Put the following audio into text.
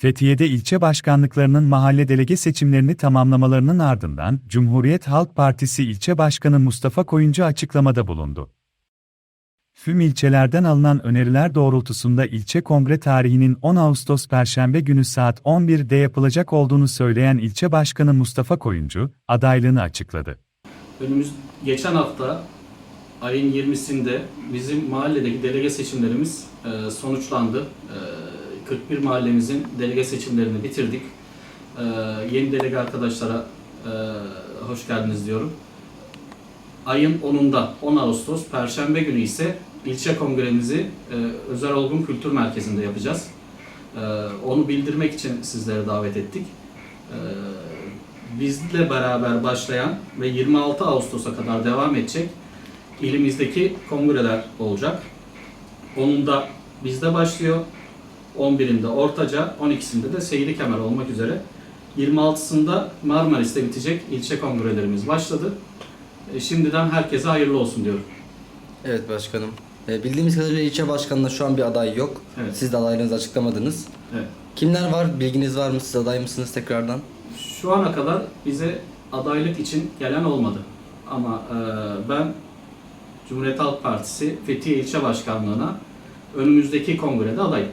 Fethiye'de ilçe başkanlıklarının mahalle delege seçimlerini tamamlamalarının ardından Cumhuriyet Halk Partisi ilçe başkanı Mustafa Koyuncu açıklamada bulundu. Tüm ilçelerden alınan öneriler doğrultusunda ilçe kongre tarihinin 10 Ağustos Perşembe günü saat 11'de yapılacak olduğunu söyleyen ilçe başkanı Mustafa Koyuncu, adaylığını açıkladı. Önümüz geçen hafta ayın 20'sinde bizim mahalledeki delege seçimlerimiz e, sonuçlandı. E, 41 mahallemizin delege seçimlerini bitirdik. E, yeni delege arkadaşlara e, hoş geldiniz diyorum. Ayın 10'unda 10 Ağustos Perşembe günü ise ilçe kongremizi e, Özel Olgun Kültür Merkezi'nde yapacağız. E, onu bildirmek için sizleri davet ettik. E, bizle beraber başlayan ve 26 Ağustos'a kadar devam edecek ilimizdeki kongreler olacak. Onun da bizde başlıyor. 11'inde Ortaca, 12'sinde de Seyri Kemer olmak üzere. 26'sında Marmaris'te bitecek ilçe kongrelerimiz başladı. E, Şimdiden herkese hayırlı olsun diyorum. Evet başkanım. E, bildiğimiz kadarıyla ilçe başkanına şu an bir aday yok. Evet. Siz de adaylığınızı açıklamadınız. Evet. Kimler var? Bilginiz var mı? Siz aday mısınız tekrardan? Şu ana kadar bize adaylık için gelen olmadı. Ama e, ben Cumhuriyet Halk Partisi Fethiye İlçe Başkanlığı'na önümüzdeki kongrede adayım.